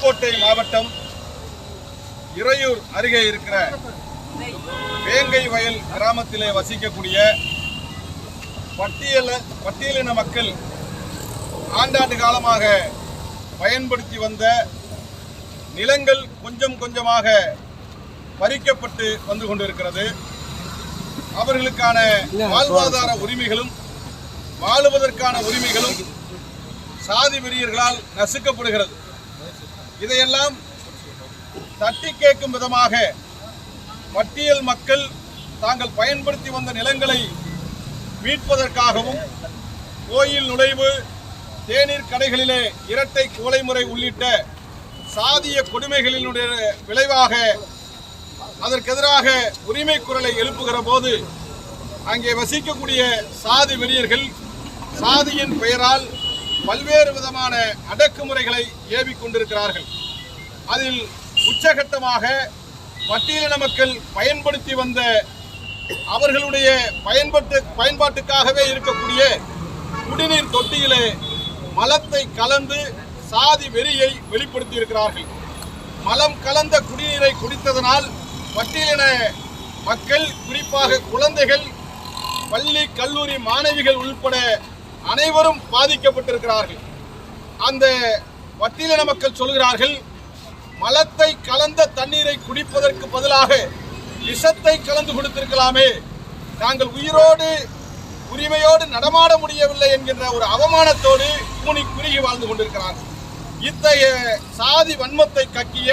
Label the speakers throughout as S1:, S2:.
S1: புதுக்கோட்டை மாவட்டம் இறையூர் அருகே இருக்கிற வேங்கை வயல் கிராமத்திலே வசிக்கக்கூடிய பட்டியல பட்டியலின மக்கள் ஆண்டாண்டு காலமாக பயன்படுத்தி வந்த நிலங்கள் கொஞ்சம் கொஞ்சமாக பறிக்கப்பட்டு வந்து கொண்டிருக்கிறது. அவர்களுக்கான வாழ்வாதார உரிமைகளும் வாழுவதற்கான உரிமைகளும் சாதி வெறியர்களால் நசுக்கப்படுகிறது. இதையெல்லாம் தட்டி கேட்கும் விதமாக பட்டியல் மக்கள் தாங்கள் பயன்படுத்தி வந்த நிலங்களை மீட்பதற்காகவும் கோயில் நுழைவு தேநீர் கடைகளிலே இரட்டை கோலை முறை உள்ளிட்ட சாதிய கொடுமைகளினுடைய விளைவாக அதற்கெதிராக உரிமை குரலை எழுப்புகிற போது அங்கே வசிக்கக்கூடிய சாதி வெறியர்கள் சாதியின் பெயரால் பல்வேறு விதமான அடக்குமுறைகளை ஏவிக் கொண்டிருக்கிறார்கள். அதில் உச்சகட்டமாக பட்டியலின மக்கள் பயன்படுத்தி வந்த அவர்களுடைய பயன்பட்டு பயன்பாட்டுக்காகவே இருக்கக்கூடிய குடிநீர் தொட்டியிலே மலத்தை கலந்து சாதி வெறியை வெளிப்படுத்தி இருக்கிறார்கள் மலம் கலந்த குடிநீரை குடித்ததனால் பட்டியலின மக்கள் குறிப்பாக குழந்தைகள் பள்ளி கல்லூரி மாணவிகள் உள்பட அனைவரும் பாதிக்கப்பட்டிருக்கிறார்கள். அந்த பட்டியலின மக்கள் சொல்கிறார்கள் மலத்தை கலந்த தண்ணீரை குடிப்பதற்கு பதிலாக விஷத்தை கலந்து கொடுத்திருக்கலாமே. நாங்கள் உயிரோடு உரிமையோடு நடமாட முடியவில்லை என்கின்ற ஒரு அவமானத்தோடு கூனி குறுகி வாழ்ந்து கொண்டிருக்கிறார்கள். இத்தகைய சாதி வன்மத்தை கக்கிய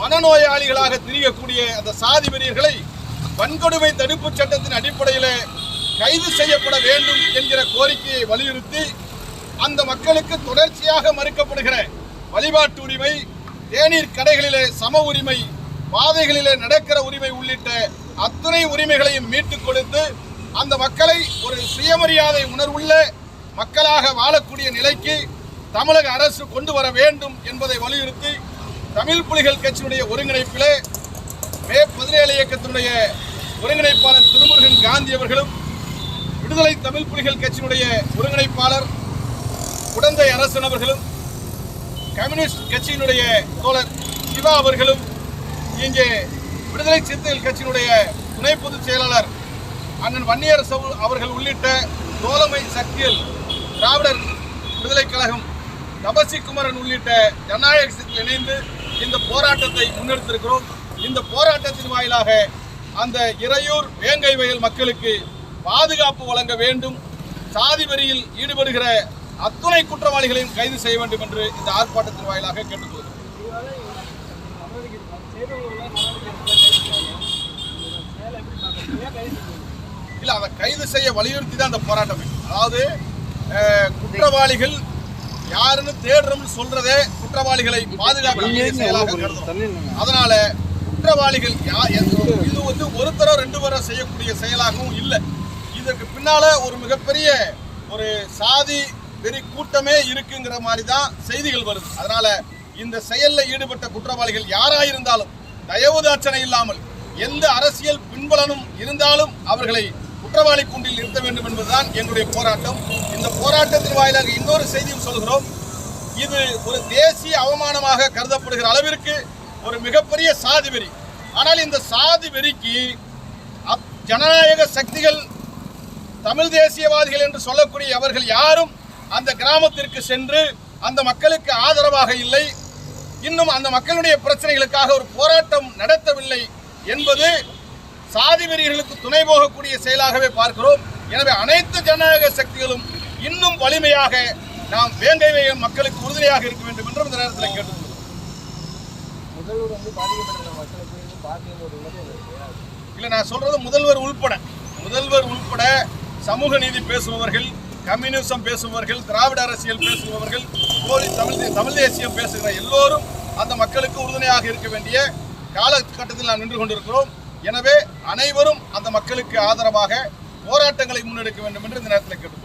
S1: மனநோயாளிகளாக திரியக்கூடிய அந்த சாதி வெறியர்களை வன்கொடுமை தடுப்பு சட்டத்தின் அடிப்படையில் கைது செய்யப்பட வேண்டும் என்கிற கோரிக்கையை வலியுறுத்தி அந்த மக்களுக்கு தொடர்ச்சியாக மறுக்கப்படுகிற வழிபாட்டு உரிமை தேநீர் கடைகளிலே சம உரிமை பாதைகளிலே நடக்கிற உரிமை உள்ளிட்ட அத்துணை உரிமைகளையும் மீட்டுக் கொடுத்து அந்த மக்களை ஒரு சுயமரியாதை உணர்வுள்ள மக்களாக வாழக்கூடிய நிலைக்கு தமிழக அரசு கொண்டு வர வேண்டும் என்பதை வலியுறுத்தி தமிழ் புலிகள் கட்சியினுடைய ஒருங்கிணைப்பிலே மே பதினேழு இயக்கத்தினுடைய ஒருங்கிணைப்பாளர் திருமுருகன் காந்தி அவர்களும் விடுதலை தமிழ் புலிகள் கட்சியினுடைய ஒருங்கிணைப்பாளர் உடந்தை அரசன் அவர்களும் கம்யூனிஸ்ட் கட்சியினுடைய தோழர் சிவா அவர்களும் இங்கே விடுதலை சிறுத்தைகள் கட்சியினுடைய துணை பொதுச் செயலாளர் அண்ணன் வன்னியரசு அவர்கள் உள்ளிட்ட தோழமை சக்தியில் திராவிடர் விடுதலை கழகம் தபசி குமரன் உள்ளிட்ட ஜனநாயக சக்தியில் இணைந்து இந்த போராட்டத்தை முன்னெடுத்திருக்கிறோம். இந்த போராட்டத்தின் வாயிலாக அந்த இறையூர் வேங்கை வயல் மக்களுக்கு பாதுகாப்பு வழங்க வேண்டும். சாதி வரியில் ஈடுபடுகிற அத்துணை குற்றவாளிகளையும் கைது செய்ய வேண்டும் என்று இந்த ஆர்ப்பாட்டத்தின் வாயிலாக கேட்டுக்கொள்கிறோம். இல்ல அதை கைது செய்ய வலியுறுத்தி தான் அந்த போராட்டமே அதாவது குற்றவாளிகள் யாருன்னு தேடுறோம்னு சொல்றதே குற்றவாளிகளை கருதுறோம். அதனால குற்றவாளிகள் இது வந்து ஒருத்தரோ ரெண்டு பேரோ செய்யக்கூடிய செயலாகவும் இல்லை. பின்னால ஒரு மிகப்பெரிய ஒரு சாதி வெறி கூட்டமே இருக்குங்கிற மாதிரி தான் செய்திகள் வருது. அதனால இந்த செயல்ல ஈடுபட்ட குற்றவாளிகள் யாராயிருந்தாலும் தயவுதாட்சணை இல்லாமல் எந்த அரசியல் பின்பலனும் இருந்தாலும் அவர்களை குற்றவாளி கூண்டில் நிறுத்த வேண்டும் என்பதுதான் எங்களுடைய போராட்டம். இந்த போராட்டத்தின் வாயிலாக இன்னொரு செய்தியும் சொல்கிறோம். இது ஒரு தேசிய அவமானமாக கருதப்படுகிற அளவிற்கு ஒரு மிகப்பெரிய சாதி வெறி. ஆனால் இந்த சாதி வெறிக்கு அப்- ஜனநாயக சக்திகள் தமிழ் தேசியவாதிகள் என்று சொல்லக்கூடிய அவர்கள் யாரும் அந்த கிராமத்திற்கு சென்று அந்த மக்களுக்கு ஆதரவாக இல்லை. இன்னும் அந்த மக்களுடைய பிரச்சனைகளுக்காக ஒரு போராட்டம் நடத்தவில்லை என்பது சாதி வெறியர்களுக்கு துணை போகக்கூடிய செயலாகவே பார்க்கிறோம். எனவே அனைத்து ஜனநாயக சக்திகளும் இன்னும் வலிமையாக நாம் வேங்கை மக்களுக்கு உறுதுணையாக இருக்க வேண்டும் என்றும் இந்த நேரத்தில் கேட்டுக்கொள்கிறோம்
S2: முதல்வர் வந்து பாதிக்கப்பட்ட மக்களுக்கு
S1: இல்லை நான் சொல்றது முதல்வர் உள்பட. முதல்வர் உள்பட சமூக நீதி பேசுபவர்கள் கம்யூனிசம் பேசுபவர்கள் திராவிட அரசியல் பேசுபவர்கள் போலி தமிழ் தமிழ் தேசியம் பேசுகிற எல்லோரும் அந்த மக்களுக்கு உறுதுணையாக இருக்க வேண்டிய காலகட்டத்தில் நாம் நின்று கொண்டிருக்கிறோம். எனவே அனைவரும் அந்த மக்களுக்கு ஆதரவாக போராட்டங்களை முன்னெடுக்க வேண்டும் என்று இந்த நேரத்தில் கேட்டுக்கொள்கிறோம்.